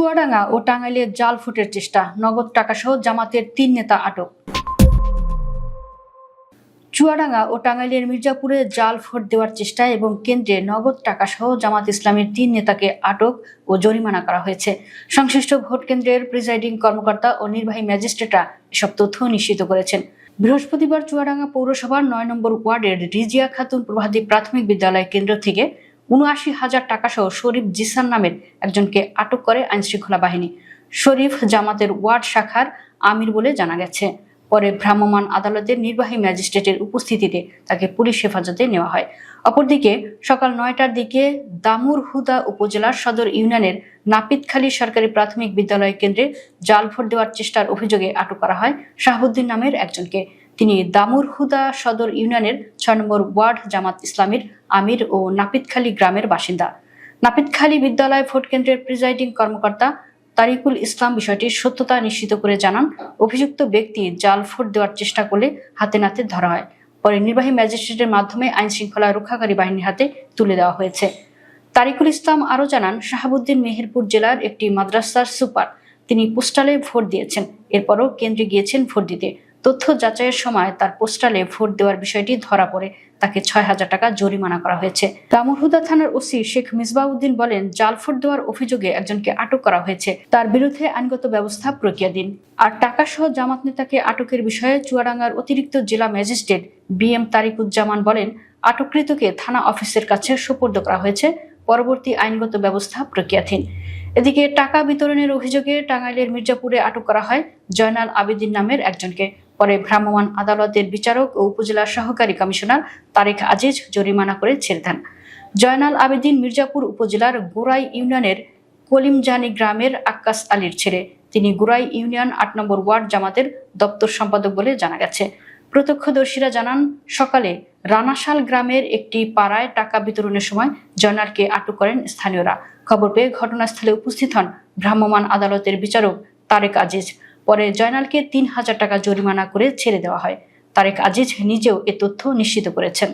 চুয়াডাঙ্গা ও টাঙ্গাইলে জাল ফুটের চেষ্টা, নগদ টাকাসহ জামাতের তিন নেতা আটক। চুয়াডাঙ্গা ও টাঙ্গাইলের মির্জাপুরে জাল ভোট দেওয়ার চেষ্টা এবং কেন্দ্রে নগদ টাকা সহ জামাত ইসলামের তিন নেতাকে আটক ও জরিমানা করা হয়েছে। সংশ্লিষ্ট ভোট কেন্দ্রের প্রিজাইডিং কর্মকর্তা ও নির্বাহী ম্যাজিস্ট্রেটরা এসব তথ্য নিশ্চিত করেছেন। বৃহস্পতিবার চুয়াডাঙ্গা পৌরসভার নয় নম্বর ওয়ার্ডের রিজিয়া খাতুন প্রভাতী প্রাথমিক বিদ্যালয় কেন্দ্র থেকে উনআশি হাজার টাকা সহ শরীফ জিসান নামের একজনকে আটক করে আইনশৃঙ্খলা বাহিনী। শরীফ জামাতের ওয়ার্ড শাখার আমির বলে জানা গেছে। পরে ভ্রাম্যমাণ আদালতের নির্বাহী ম্যাজিস্ট্রেটের উপস্থিতিতে তাকে পুলিশ হেফাজতে নেওয়া হয়। অপরদিকে সকাল নয়টার দিকে দামুর হুদা উপজেলার সদর ইউনিয়নের নাপিতখালী সরকারি প্রাথমিক বিদ্যালয় কেন্দ্রে জাল ভোট দেওয়ার চেষ্টার অভিযোগে আটক করা হয় শাহাবুদ্দিন নামের একজনকে। তিনি দামুর হুদা সদর ইউনিয়নের ছয় নম্বর ওয়ার্ড জামাত ইসলামীর আমির ও নাপিতখালী গ্রামের বাসিন্দা। নাপিতখালী বিদ্যালয় ভোট কেন্দ্রের প্রিজাইডিং কর্মকর্তা তারিকুল ইসলাম বিষয়টির সত্যতা নিশ্চিত করে জানান, অভিযুক্ত ব্যক্তি জাল ভোট দেওয়ার চেষ্টা করলে হাতে নাতে ধরা হয়। পরে নির্বাহী ম্যাজিস্ট্রেটের মাধ্যমে আইন শৃঙ্খলা রক্ষাকারী বাহিনীর হাতে তুলে দেওয়া হয়েছে। তারিকুল ইসলাম আরও জানান, শাহাবুদ্দিন মেহেরপুর জেলার একটি মাদ্রাসার সুপার। তিনি পোস্টালে ভোট দিয়েছেন, এরপরও কেন্দ্রে গিয়েছেন ভোট দিতে। তথ্য যাচাইয়ের সময় তার পোস্টালে ভোট দেওয়ার বিষয়টি ধরা পড়ে। তাকে ছয় হাজার টাকা জরিমানা করা হয়েছে। দামুরহুদা থানার ওসি শেখ মিসবাউদ্দিন বলেন, জাল ভোট দেওয়ার অভিযোগে একজনকে আটক করা হয়েছে। তার বিরুদ্ধে আইনগত ব্যবস্থা প্রক্রিয়াধীন আর টাকা সহ জামাত নেতাকে আটকের বিষয়ে চুয়াডাঙ্গার অতিরিক্ত জেলা ম্যাজিস্ট্রেট বি এম তারিকুজ্জামান বলেন, আটককৃতকে থানা অফিসের কাছে সোপর্দ করা হয়েছে। পরবর্তী আইনগত ব্যবস্থা প্রক্রিয়াধীন এদিকে টাকা বিতরণের অভিযোগে টাঙ্গাইলের মির্জাপুরে আটক করা হয় জয়নাল আবেদিন নামের একজনকে। পরে ভ্রাম্যমাণ আদালতের বিচারক ও উপজেলা সহকারী কমিশনার তারেক আজিজ জরিমানা করে ছেড়ে দেন। জয়নাল আবেদিন মির্জাপুর উপজেলার গোড়াই ইউনিয়নের কলিমজানি গ্রামের আক্কাস আলীর ছেলে। তিনি গোড়াই ইউনিয়ন আট নম্বর ওয়ার্ড জামাতের দপ্তর সম্পাদক বলে জানা গেছে। প্রত্যক্ষদর্শীরা জানান, সকালে রানাশাল গ্রামের একটি পাড়ায় টাকা বিতরণের সময় জয়নালকে আটক করেন স্থানীয়রা। খবর পেয়ে ঘটনাস্থলে উপস্থিত হন ভ্রাম্যমাণ আদালতের বিচারক তারেক আজিজ। পরে জয়নালকে তিন হাজার টাকা জরিমানা করে ছেড়ে দেওয়া হয়। তারেক আজিজ নিজেও এ তথ্য নিশ্চিত করেছেন।